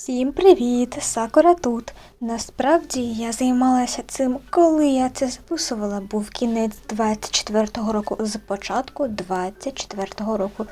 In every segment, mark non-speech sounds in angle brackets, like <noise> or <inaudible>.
Всім привіт! Сакура тут. Насправді я займалася цим, коли я це записувала. Був кінець 24-го року, з початку 24-го року.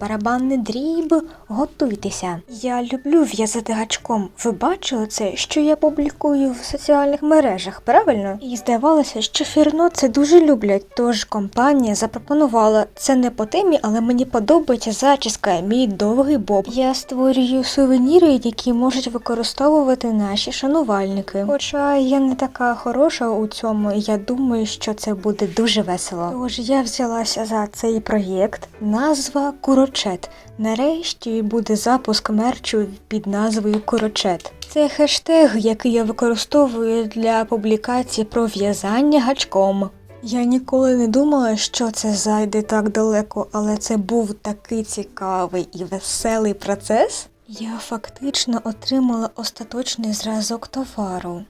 Барабанний дріб, готуйтеся. Я люблю в'язати гачком. Ви бачили це, що я публікую в соціальних мережах, правильно? І здавалося, що фірно це дуже люблять. Тож компанія запропонувала це не по темі, але мені подобається зачіска, мій довгий боб. Я створюю сувеніри, які можуть використовувати наші шанувальники. Хоча я не така хороша у цьому, я думаю, що це буде дуже весело. Тож я взялася за цей проєкт. Назва Курочет. Нарешті буде запуск мерчу під назвою Курочет. Це хештег, який я використовую для публікації про в'язання гачком. Я ніколи не думала, що це зайде так далеко, але це був такий цікавий і веселий процес. Я фактично отримала остаточний зразок товару.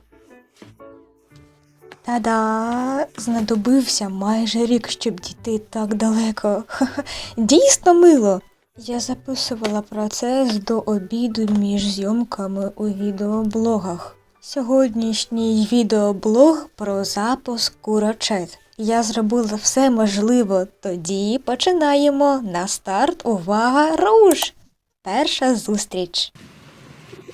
Та-да! Знадобився майже рік, щоб дійти так далеко. Ха-ха, <laughs> Дійсно мило. Я записувала процес до обіду між зйомками у відеоблогах. Сьогоднішній відеоблог про запуск курочет. Я зробила все можливо. Тоді починаємо. На старт. Увага! Руш! Перша зустріч.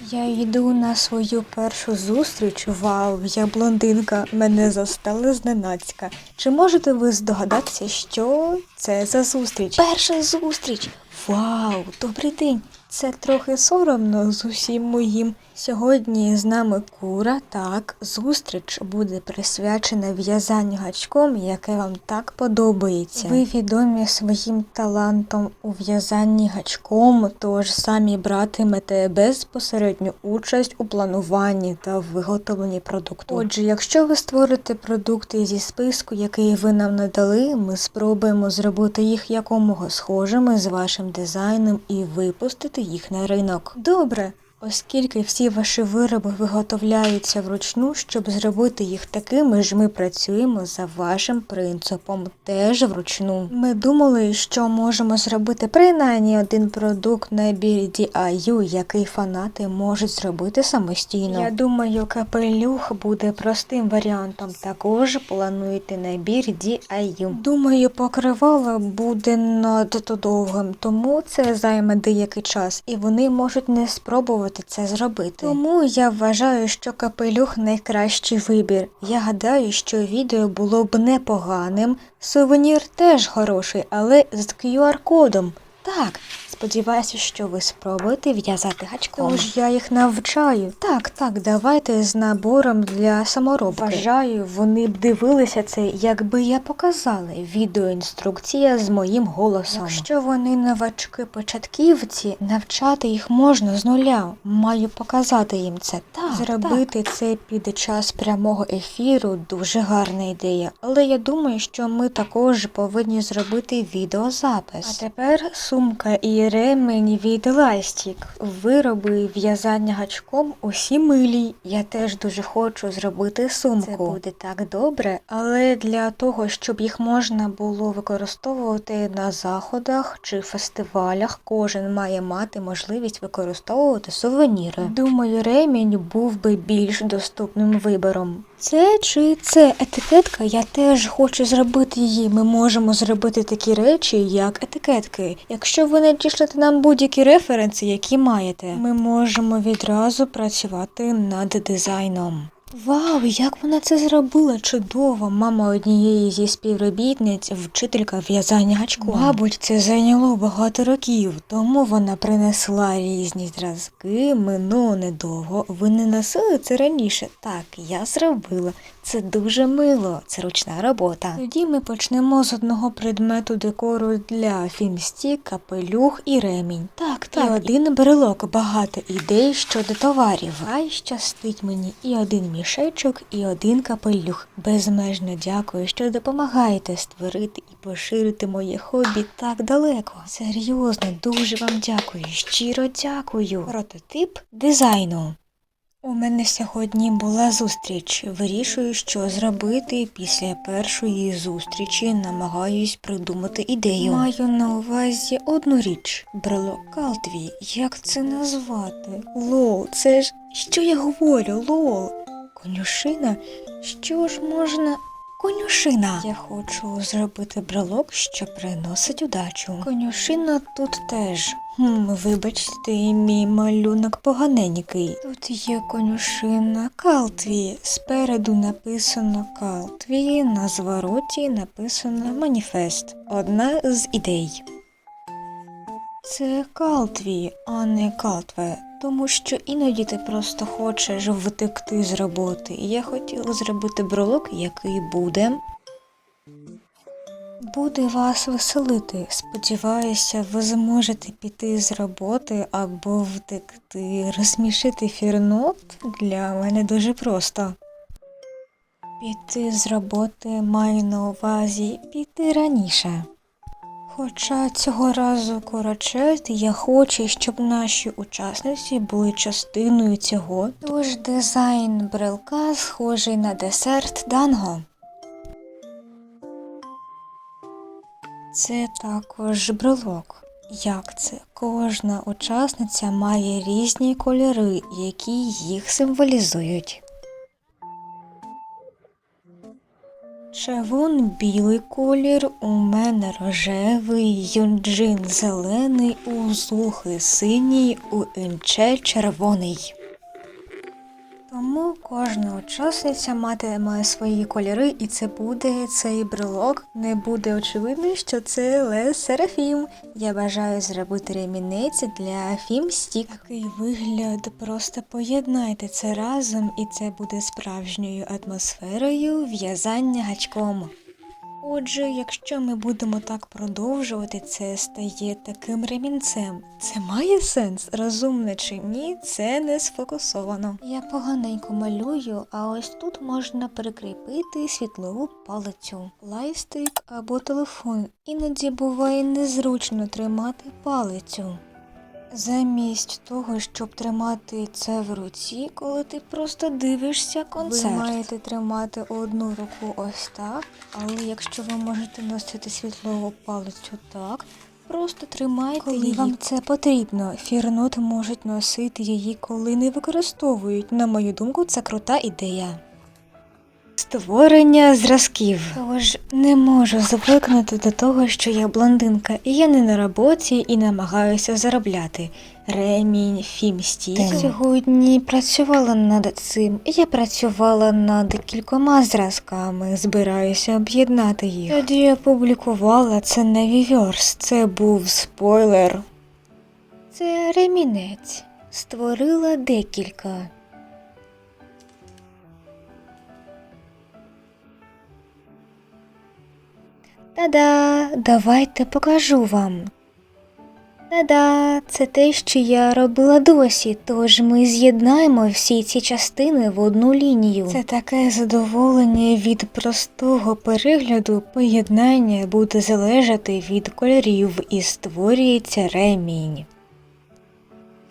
Я йду на свою першу зустріч. Вау, я блондинка, мене застали зненацька. Чи можете ви здогадатися, що це за зустріч? Перша зустріч! Вау, добрий день! Це трохи соромно з усім моїм. Сьогодні з нами кура, так, зустріч буде присвячена в'язанню гачком, яке вам так подобається. Ви відомі своїм талантом у в'язанні гачком, тож самі братимете безпосередню участь у плануванні та виготовленні продукту. Отже, якщо ви створите продукти зі списку, який ви нам надали, ми спробуємо зробити їх якомога схожими з вашим дизайном і випустити їх на ринок. Добре. Оскільки всі ваші вироби виготовляються вручну, щоб зробити їх такими ж, ми працюємо за вашим принципом, теж вручну. Ми думали, що можемо зробити принаймні один продукт набір DIY, який фанати можуть зробити самостійно. Я думаю, капелюх буде простим варіантом. Також плануєте набір DIY. Думаю, покривало буде надто довгим, тому це займе деякий час, і вони можуть не спробувати це зробити. Тому я вважаю, що капелюх найкращий вибір. Я гадаю, що відео було б непоганим. Сувенір теж хороший, але з QR-кодом. Так, сподіваюся, що ви спробуєте в'язати гачком. Тож я їх навчаю. Так, так, давайте з набором для саморобки. Вважаю, вони б дивилися це, якби я показала відеоінструкція з моїм голосом. Якщо вони новачки початківці, навчати їх можна з нуля. Маю показати їм це. Так, зробити це під час прямого ефіру дуже гарна ідея. Але я думаю, що ми також повинні зробити відеозапис. А тепер сумка і ремень від Ластік. Вироби в'язання гачком усі милі. Я теж дуже хочу зробити сумку. Це буде так добре, але для того, щоб їх можна було використовувати на заходах чи фестивалях, кожен має мати можливість використовувати сувеніри. Думаю, ремінь був би більш доступним вибором. Це чи це етикетка? Я теж хочу зробити її. Ми можемо зробити такі речі, як етикетки. Якщо ви надішлете нам будь-які референси, які маєте, ми можемо відразу працювати над дизайном. Вау, як вона це зробила? Чудово! Мама однієї зі співробітниць, вчителька в'язання гачком. Мабуть, це зайняло багато років, тому вона принесла різні зразки, минуло недовго. Ви не носили це раніше? Так, я зробила. Це дуже мило, це ручна робота. Тоді ми почнемо з одного предмету декору для фінстік, капелюх і ремінь. Так, так. І один брелок, багато ідей щодо товарів. Хай щастить мені і один мішечок, і один капелюх. Безмежно дякую, що допомагаєте створити і поширити моє хобі так далеко. Серйозно, дуже вам дякую. Щиро дякую. Прототип дизайну. У мене сьогодні була зустріч. Вирішую, що зробити після першої зустрічі. Намагаюсь придумати ідею. Маю на увазі одну річ. Брелок Калтві. Як це назвати? Лол, це ж що я говорю, лол? Конюшина? Що ж можна. Конюшина. Я хочу зробити брелок, що приносить удачу. Конюшина тут теж. Хм, вибачте, мій малюнок поганенький. Тут є конюшина Калтві. Спереду написано Калтві, на звороті написано Маніфест. Одна з ідей. Це Калтві, а не Калтве. Тому що іноді ти просто хочеш втекти з роботи. І я хотіла зробити брелок, який буде. Буде вас веселити. Сподіваюся, ви зможете піти з роботи або втекти. Розсмішити фірнот для мене дуже просто. Піти з роботи маю на увазі піти раніше. Хоча цього разу корочет, я хочу, щоб наші учасниці були частиною цього. Тож дизайн брелка схожий на десерт данго. Це також брелок. Як це? Кожна учасниця має різні кольори, які їх символізують. Чавун білий колір, у мене рожевий, юнджин зелений, у зухи синій, у інче червоний. Тому кожна учасниця матиме свої кольори, і це буде цей брелок. Не буде очевидно, що це Лес Серафім. Я бажаю зробити ремінець для Фімстік. Такий вигляд, просто поєднайте це разом, і це буде справжньою атмосферою в'язання гачком. Отже, якщо ми будемо так продовжувати, це стає таким ремінцем. Це має сенс, розумно чи ні, це не сфокусовано. Я поганенько малюю, а ось тут можна прикріпити світлову палицю, лайстик або телефон. Іноді буває незручно тримати палицю. Замість того, щоб тримати це в руці, коли ти просто дивишся концерт. Ви маєте тримати одну руку ось так, але якщо ви можете носити світлову палицю так, просто тримайте коли її. вам це потрібно. Фірнот можуть носити її, коли не використовують. На мою думку, це крута ідея. Створення зразків. Тож не можу звикнути до того, що я блондинка, і я не на роботі і намагаюся заробляти. Ремінь, фімсті. Сьогодні працювала над цим. Я працювала над кількома зразками, збираюся об'єднати їх. Тоді я публікувала це на Віверс. Це був спойлер. Це ремінець. Створила декілька. Та-да, давайте покажу вам. Та-да, це те, що я робила досі, тож ми з'єднаємо всі ці частини в одну лінію. Це таке задоволення від простого перегляду, поєднання буде залежати від кольорів і створюється ремінь.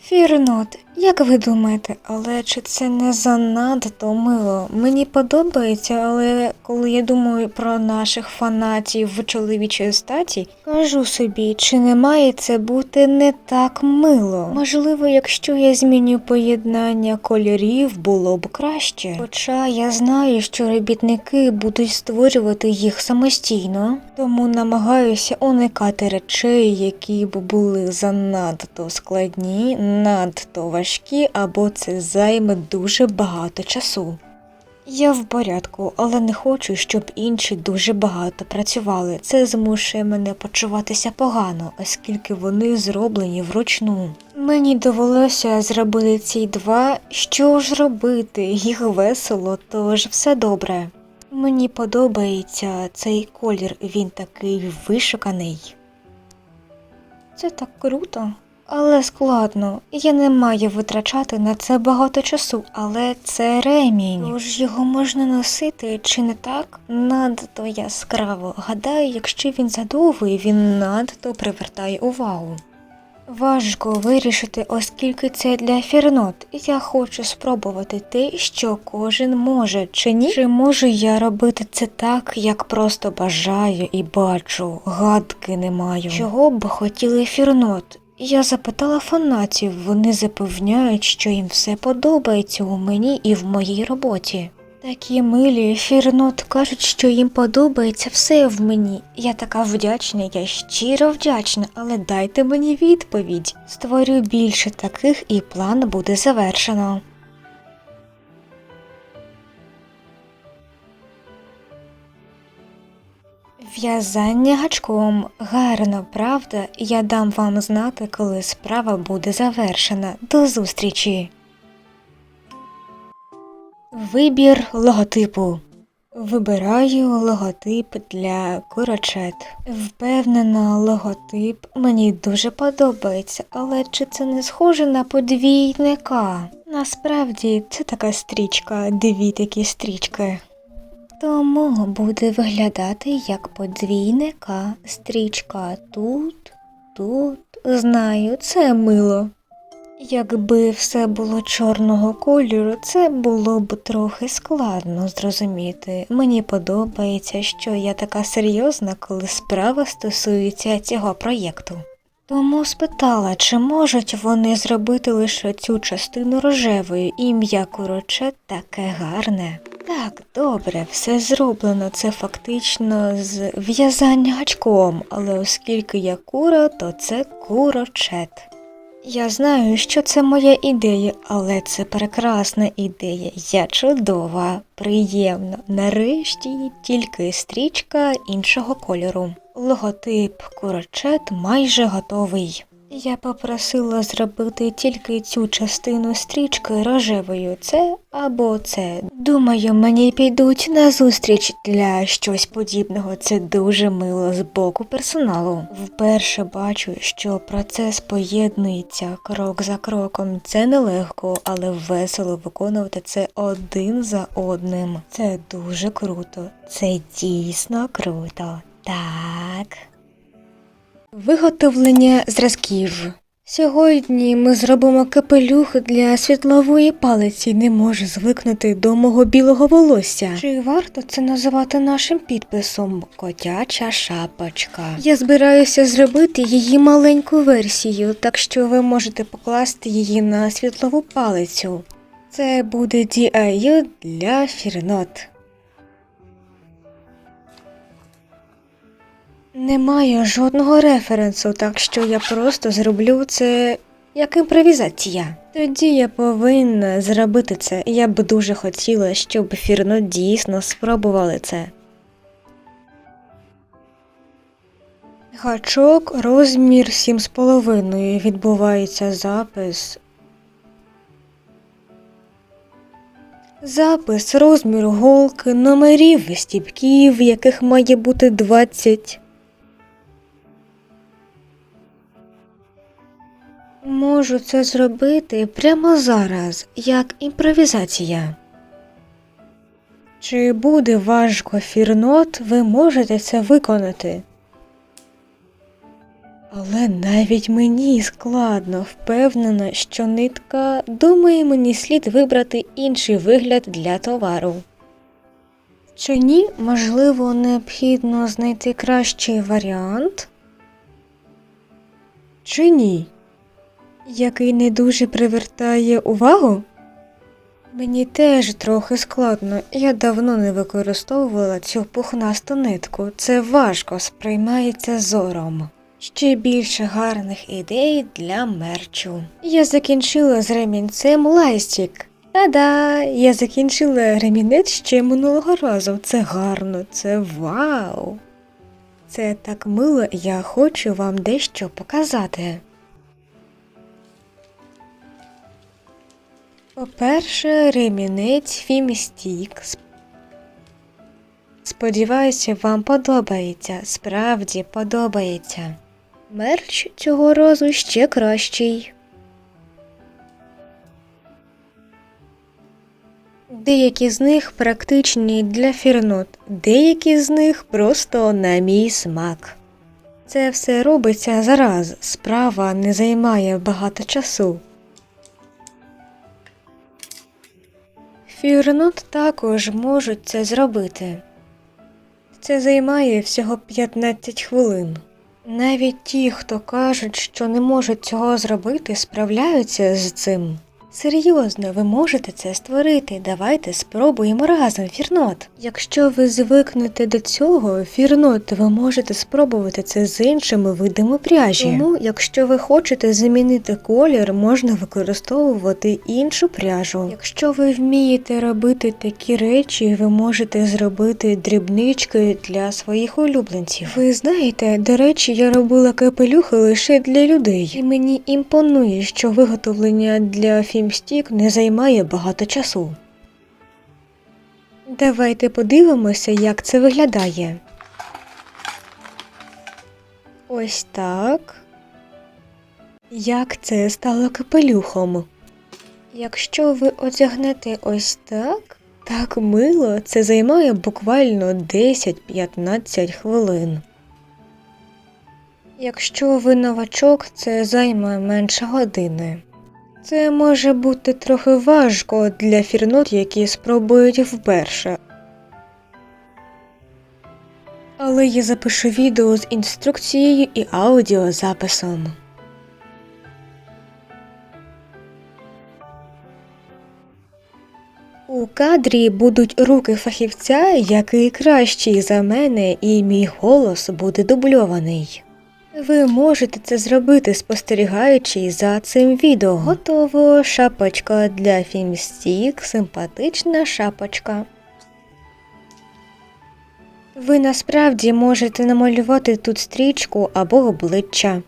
Фірнот, як ви думаєте, але чи це не занадто мило? Мені подобається, але коли я думаю про наших фанатів в чоловічої статі, кажу собі, чи не має це бути не так мило? Можливо, якщо я зміню поєднання кольорів, було б краще. Хоча я знаю, що робітники будуть створювати їх самостійно, тому намагаюся уникати речей, які б були занадто складні, надто важкі, або це займе дуже багато часу. Я в порядку, але не хочу, щоб інші дуже багато працювали. Це змушує мене почуватися погано, оскільки вони зроблені вручну. Мені довелося зробити ці два. Що ж робити? Їх весело, тож все добре. Мені подобається цей колір, він такий вишуканий. Це так круто. Але складно, я не маю витрачати на це багато часу, але це ремінь. Тож його можна носити, чи не так? Надто яскраво. Гадаю, якщо він задовгий, він надто привертає увагу. Важко вирішити, оскільки це для фірнот. Я хочу спробувати те, що кожен може, чи ні? Чи можу я робити це так, як просто бажаю і бачу, гадки не маю. Чого б хотіли фірнот? Я запитала фанатів, вони запевняють, що їм все подобається у мені і в моїй роботі. Такі милі фірнот кажуть, що їм подобається все в мені. Я така вдячна, я щиро вдячна, але дайте мені відповідь. Створю більше таких і план буде завершено. В'язання гачком гарно, правда? Я дам вам знати, коли справа буде завершена. До зустрічі. Вибір логотипу. Вибираю логотип для курочет. Впевнена, логотип мені дуже подобається, але чи це не схоже на подвійника? Насправді це така стрічка, дві такі стрічки. Тому буде виглядати як подвійника. Стрічка тут, тут. Знаю, це мило. Якби все було чорного кольору, це було б трохи складно зрозуміти. Мені подобається, що я така серйозна, коли справа стосується цього проєкту. Тому спитала, чи можуть вони зробити лише цю частину рожевою, ім'я куроче таке гарне. Так, добре, все зроблено. Це фактично з в'язання гачком, але оскільки я кура, то це курочет. Я знаю, що це моя ідея, але це прекрасна ідея. Я чудова, приємна. Нарешті тільки стрічка іншого кольору. Логотип курочет майже готовий. Я попросила зробити тільки цю частину стрічки рожевою. Це або це. Думаю, мені підуть на зустріч для щось подібного. Це дуже мило з боку персоналу. Вперше бачу, що процес поєднується крок за кроком. Це нелегко, але весело виконувати це один за одним. Це дуже круто. Це дійсно круто. Так. Виготовлення зразків. Сьогодні ми зробимо капелюх для світлової палиці. Не можу звикнути до мого білого волосся. Чи варто це називати нашим підписом Котяча шапочка? Я збираюся зробити її маленьку версію, так що ви можете покласти її на світлову палицю. Це буде DIY для фірнот. Немає жодного референсу, так що я просто зроблю це як імпровізація. Тоді я повинна зробити це. Я б дуже хотіла, щоб фірно дійсно спробували це. Гачок розмір 7,5. Відбувається запис. Запис розміру голки, номерів, стіпків, яких має бути 20. Можу це зробити прямо зараз, як імпровізація. Чи буде важко фірнот, ви можете це виконати. Але навіть мені складно, впевнена, що нитка думає, мені слід вибрати інший вигляд для товару. Чи ні, можливо, необхідно знайти кращий варіант? Чи ні? Який не дуже привертає увагу? Мені теж трохи складно, я давно не використовувала цю пухнасту нитку, це важко сприймається зором. Ще більше гарних ідей для мерчу. Я закінчила з ремінцем лайстік. Та-да! Я закінчила ремінець ще минулого разу. Це гарно, це вау! Це так мило, я хочу вам дещо показати. По-перше, ремінець Фімістік. Сподіваюся, вам подобається. Справді подобається. Мерч цього разу ще кращий. Деякі з них практичні для фірнот, деякі з них просто на мій смак. Це все робиться зараз. Справа не займає багато часу. Фірнот також можуть це зробити. Це займає всього 15 хвилин. Навіть ті, хто кажуть, що не можуть цього зробити, справляються з цим. Серйозно, ви можете це створити. Давайте спробуємо разом, Фірнот. Якщо ви звикнете до цього, Фірнот, ви можете спробувати це з іншими видами пряжі. Тому, якщо ви хочете замінити колір, можна використовувати іншу пряжу. Якщо ви вмієте робити такі речі, ви можете зробити дрібнички для своїх улюбленців. Ви знаєте, до речі, я робила капелюхи лише для людей, і мені імпонує, що виготовлення для фімстік не займає багато часу. Давайте подивимося, як це виглядає. Ось так. Як це стало капелюхом? Якщо ви одягнете ось так, так мило, це займає буквально 10-15 хвилин. Якщо ви новачок, це займе менше години. Це може бути трохи важко для фірнот, які спробують вперше. Але я запишу відео з інструкцією і аудіозаписом. У кадрі будуть руки фахівця, який кращий за мене, і мій голос буде дубльований. Ви можете це зробити, спостерігаючи за цим відео. Готово шапочка для фімстік, симпатична шапочка. Ви насправді можете намалювати тут стрічку або обличчя.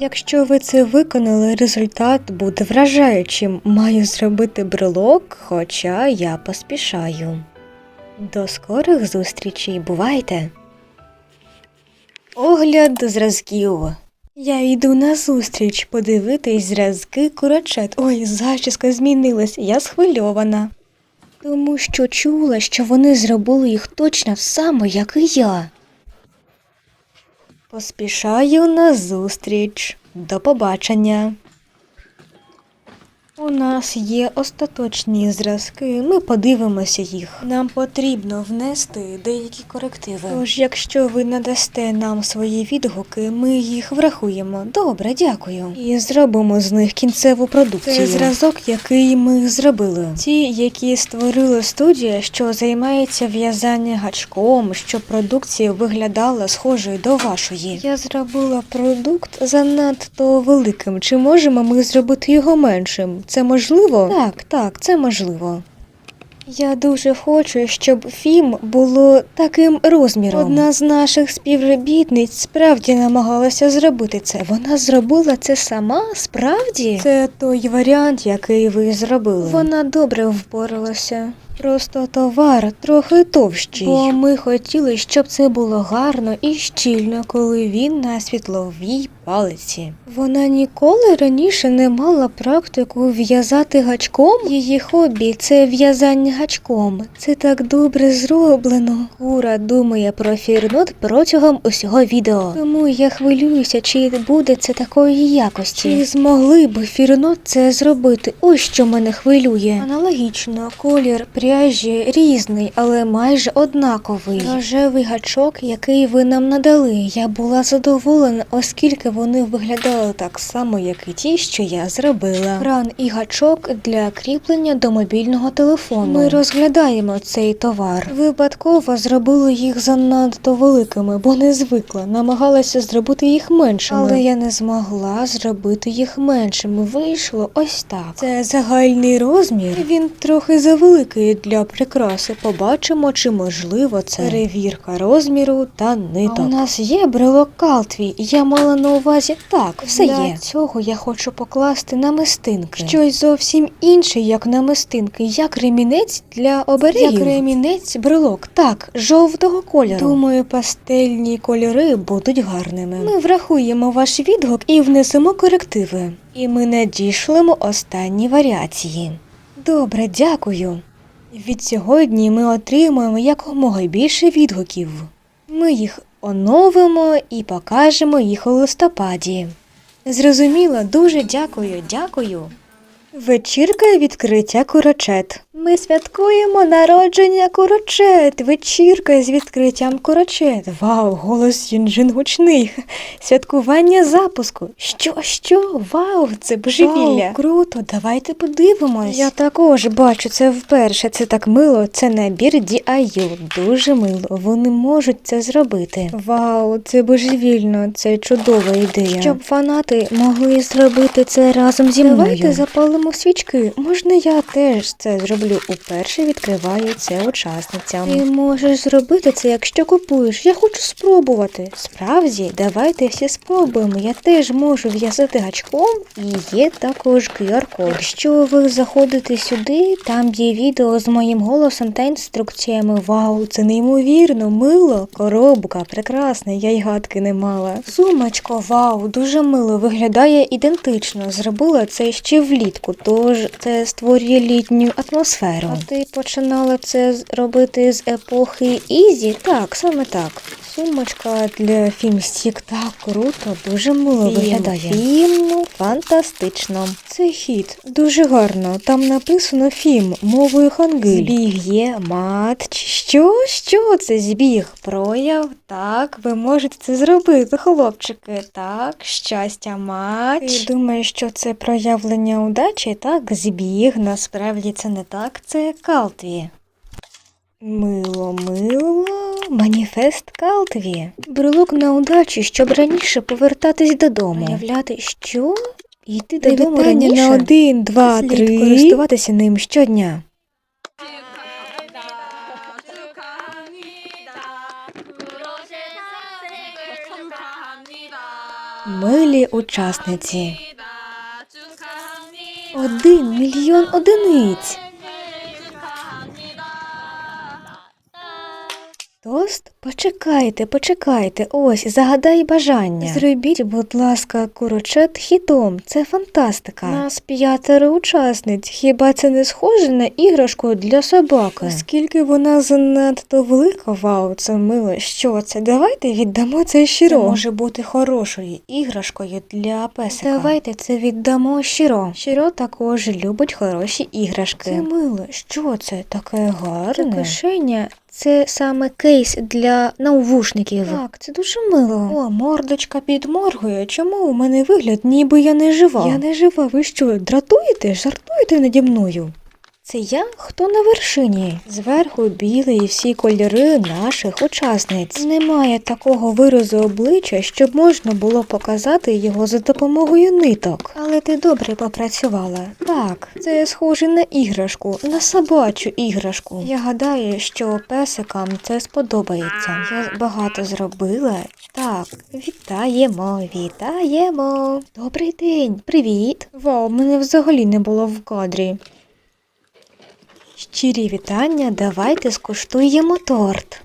Якщо ви це виконали, результат буде вражаючим. Маю зробити брелок, хоча я поспішаю. До скорих зустрічей, бувайте! Огляд зразків. Я йду на зустріч подивитись зразки курочет. Ой, зачіска змінилась, я схвильована. Тому що чула, що вони зробили їх точно саме, як і я. Поспішаю на зустріч. До побачення. У нас є остаточні зразки, ми подивимося їх. Нам потрібно внести деякі корективи. Тож, якщо ви надасте нам свої відгуки, ми їх врахуємо. Добре, дякую. І зробимо з них кінцеву продукцію. Це зразок, який ми зробили. Ті, які створила студія, що займається в'язанням гачком, щоб продукція виглядала схожою до вашої. Я зробила продукт занадто великим. Чи можемо ми зробити його меншим? Це можливо? Так, так, це можливо. Я дуже хочу, щоб фільм було таким розміром. Одна з наших співробітниць справді намагалася зробити це. Вона зробила це сама, справді? Це той варіант, який ви зробили. Вона добре впоралася. Просто товар трохи товщий. Бо ми хотіли, щоб це було гарно і щільно, коли він на світловій палиці. Вона ніколи раніше не мала практику в'язати гачком. Її хобі це в'язання гачком. Це так добре зроблено. Кура думає про фірнот протягом усього відео. Тому я хвилююся, чи буде це такої якості. Чи змогли б фірнот це зробити? Ось що мене хвилює. Аналогічно, колір пряжі різний, але майже однаковий. Рожевий гачок, який ви нам надали. Я була задоволена, оскільки вони виглядали так само, як і ті, що я зробила. Кран і гачок для кріплення до мобільного телефону. Ми розглядаємо цей товар. Випадково зробили їх занадто великими, бо не звикла. Намагалася зробити їх меншими. Але я не змогла зробити їх меншими. Вийшло ось так. Це загальний розмір. Він трохи завеликий для прикраси. Побачимо, чи можливо це перевірка розміру та ниток. А у нас є брелок Калтвій. Я мала на увазі так, все Для є. цього я хочу покласти намистинки. Щось зовсім інше, як намистинки, як ремінець для оберегів. Як ремінець брелок, так, жовтого кольору. Думаю, пастельні кольори будуть гарними. Ми врахуємо ваш відгук і внесемо корективи. І ми надішлемо останні варіації. Добре, дякую. Від сьогодні ми отримуємо якомога більше відгуків. Ми їх оновимо і покажемо їх у листопаді. Зрозуміло, дуже дякую, дякую. Вечірка і відкриття курочет. Ми святкуємо народження курочет. Вечірка з відкриттям курочет. Вау, голос Юнджин гучний. Святкування запуску. Що, що? Вау, це божевілля. Вау, круто, давайте подивимось. Я також бачу це вперше. Це так мило. Це набір DIU. Дуже мило. Вони можуть це зробити. Вау, це божевільно, це чудова ідея. Щоб фанати могли зробити це разом зі мною. Давайте запалимо свічки. Можна я теж це зроблю. Уперше відкриваю це учасницям. Ти можеш зробити це, якщо купуєш. Я хочу спробувати. Справді, давайте всі спробуємо. Я теж можу в'язати гачком і є також QR-код. Якщо ви заходите сюди, там є відео з моїм голосом та інструкціями. Вау, це неймовірно, мило. Коробка, прекрасна, я й гадки не мала. Сумочко, вау, дуже мило, виглядає ідентично. Зробила це ще влітку, тож це створює літню атмосферу. А ти починала це робити з епохи Ізі? Так, саме так. Сумочка для фімстік так круто, дуже мило виглядає. Фім, фантастично. Це хіт, дуже гарно. Там написано фім мовою хангиль. Збіг є, мат. Що? Що це збіг? Прояв? Так, ви можете це зробити, хлопчики. Так, щастя, матч. Ти думаєш, що це проявлення удачі? Так, збіг. Насправді це не так, це калтві. Мило, мило, маніфест Калтві. Брелок на удачу, щоб раніше повертатись додому. Уявляти, що? Йти додому раніше? на один, два, Слід три. користуватися ним щодня. Милі учасниці. Один мільйон одиниць. दोस्त Почекайте, почекайте. Ось, загадай бажання. Зробіть, будь ласка, курочет хітом. Це фантастика. Нас п'ятеро учасниць. Хіба це не схоже на іграшку для собаки? Оскільки вона занадто велика, вау, це мило. Що це? Давайте віддамо це щиро. Це може бути хорошою іграшкою для песика. Давайте це віддамо щиро. Щиро також любить хороші іграшки. Це мило. Що це таке гарне? Це кишеня це саме кейс для навушників. Так, це дуже мило. О, мордочка підморгує. Чому у мене вигляд, ніби я не жива? Я не жива. Ви що, дратуєте? Жартуєте наді мною? Це я, хто на вершині. Зверху білий і всі кольори наших учасниць. Немає такого виразу обличчя, щоб можна було показати його за допомогою ниток. Але ти добре попрацювала. Так, це схоже на іграшку, на собачу іграшку. Я гадаю, що песикам це сподобається. Я багато зробила. Так, вітаємо, вітаємо. Добрий день, привіт. Вау, мене взагалі не було в кадрі. Щирі вітання, давайте скуштуємо торт.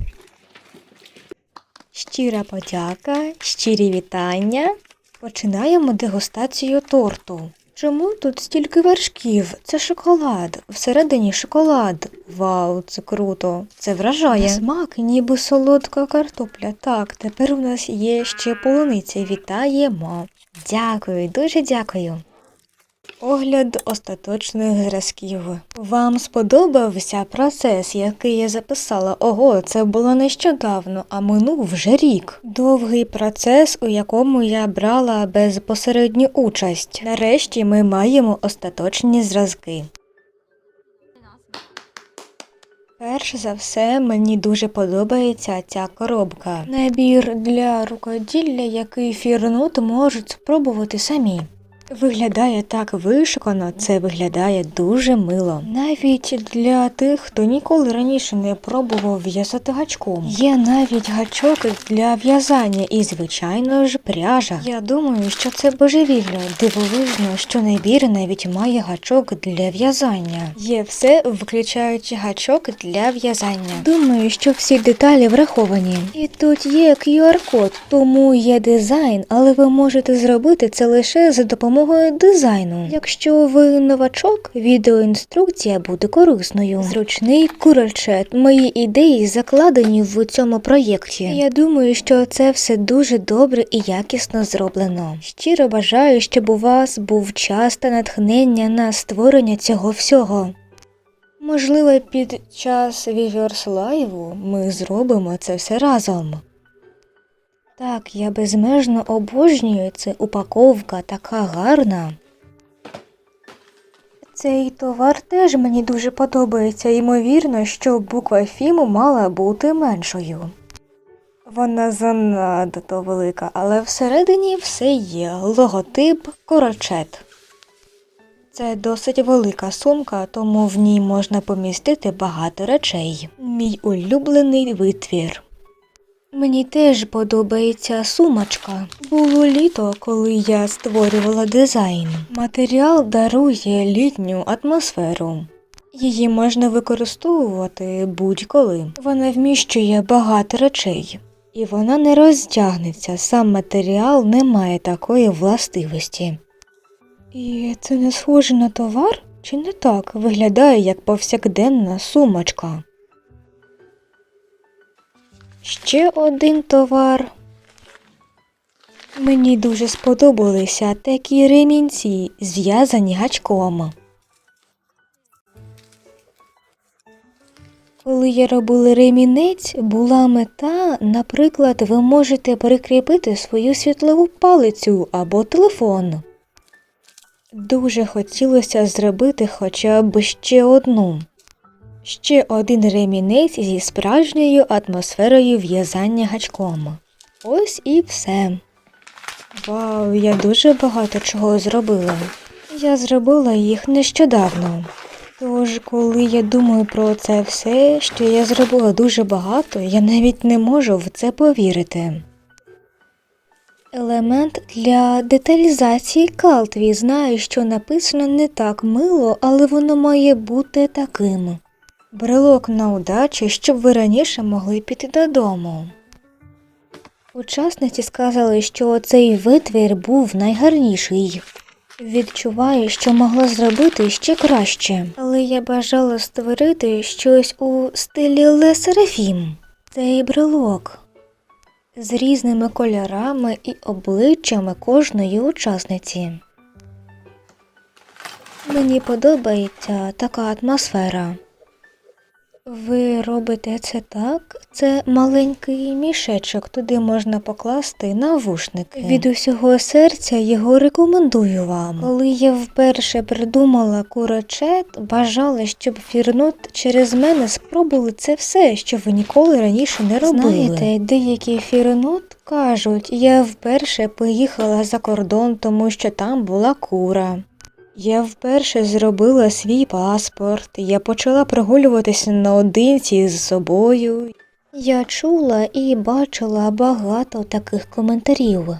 Щира подяка, щирі вітання. Починаємо дегустацію торту. Чому тут стільки вершків? Це шоколад. Всередині шоколад. Вау, це круто. Це вражає. На смак, ніби солодка картопля. Так, тепер у нас є ще полуниця. Вітаємо. Дякую, дуже дякую. Огляд остаточних зразків. Вам сподобався процес, який я записала? Ого, це було нещодавно, а минув вже рік. Довгий процес, у якому я брала безпосередню участь. Нарешті ми маємо остаточні зразки. Перш за все, мені дуже подобається ця коробка. Набір для рукоділля, який фірнут можуть спробувати самі. Виглядає так вишукано, це виглядає дуже мило. Навіть для тих, хто ніколи раніше не пробував в'язати гачком. Є навіть гачок для в'язання і, звичайно ж, пряжа. Я думаю, що це божевільно. Дивовижно, що набір навіть має гачок для в'язання. Є все, включаючи гачок для в'язання. Думаю, що всі деталі враховані. І тут є QR-код, тому є дизайн, але ви можете зробити це лише за допомогою мого дизайну. Якщо ви новачок, відеоінструкція буде корисною. Зручний курочет. Мої ідеї закладені в цьому проєкті. Я думаю, що це все дуже добре і якісно зроблено. Щиро бажаю, щоб у вас був час та натхнення на створення цього всього. Можливо, під час Віверс Лайву ми зробимо це все разом. Так, я безмежно обожнюю це упаковка така гарна. Цей товар теж мені дуже подобається, ймовірно, що буква Фім мала бути меншою. Вона занадто велика, але всередині все є логотип корочет. Це досить велика сумка, тому в ній можна помістити багато речей. Мій улюблений витвір. Мені теж подобається сумочка. Було літо, коли я створювала дизайн. Матеріал дарує літню атмосферу. Її можна використовувати будь-коли. Вона вміщує багато речей. І вона не розтягнеться, сам матеріал не має такої властивості. І це не схоже на товар? Чи не так виглядає як повсякденна сумочка? Ще один товар. Мені дуже сподобалися такі ремінці, зв'язані гачком. Коли я робила ремінець, була мета, наприклад, ви можете прикріпити свою світлову палицю або телефон. Дуже хотілося зробити хоча б ще одну. Ще один ремінець зі справжньою атмосферою в'язання гачком. Ось і все. Вау, я дуже багато чого зробила. Я зробила їх нещодавно. Тож, коли я думаю про це все, що я зробила дуже багато, я навіть не можу в це повірити. Елемент для деталізації калтві знаю, що написано не так мило, але воно має бути таким. Брелок на удачу, щоб ви раніше могли піти додому. Учасниці сказали, що цей витвір був найгарніший. Відчуваю, що могла зробити ще краще, але я бажала створити щось у стилі Ле Серафім. Цей брелок з різними кольорами і обличчями кожної учасниці. Мені подобається така атмосфера. Ви робите це так? Це маленький мішечок, туди можна покласти навушники. Від усього серця його рекомендую вам. Коли я вперше придумала курочет, бажала, щоб фірнут через мене спробували це все, що ви ніколи раніше не робили. Знаєте, деякі фірнут кажуть, я вперше поїхала за кордон, тому що там була кура. Я вперше зробила свій паспорт, я почала прогулюватися наодинці з собою. Я чула і бачила багато таких коментарів.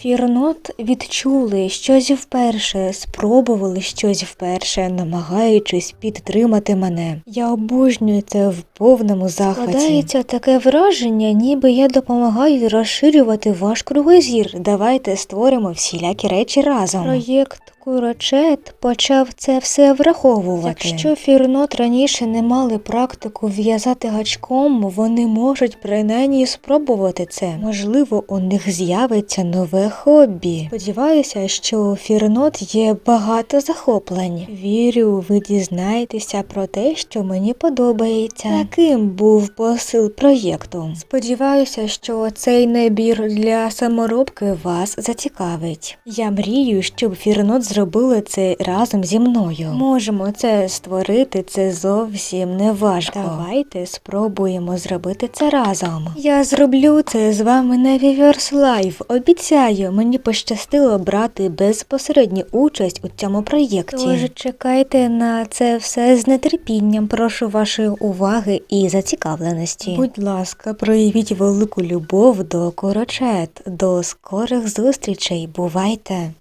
Фірнот відчули щось вперше, спробували щось вперше, намагаючись підтримати мене. Я обожнюю це в повному захваті. Складається таке враження, ніби я допомагаю розширювати ваш кругозір. Давайте створимо всілякі речі разом. Проєкт Курочет почав це все враховувати. Якщо фірнот раніше не мали практику в'язати гачком, вони можуть принаймні спробувати це. Можливо, у них з'явиться нове хобі. Сподіваюся, що у фірнот є багато захоплень. Вірю, ви дізнаєтеся про те, що мені подобається. Таким був посил проєкту. Сподіваюся, що цей набір для саморобки вас зацікавить. Я мрію, щоб фірнот зробили це разом зі мною. Можемо це створити, це зовсім не важко. Давайте спробуємо зробити це разом. Я зроблю це з вами на Viverse Live. Обіцяю, мені пощастило брати безпосередню участь у цьому проєкті. Тож чекайте на це все з нетерпінням. Прошу вашої уваги і зацікавленості. Будь ласка, проявіть велику любов до корочет. До скорих зустрічей. Бувайте!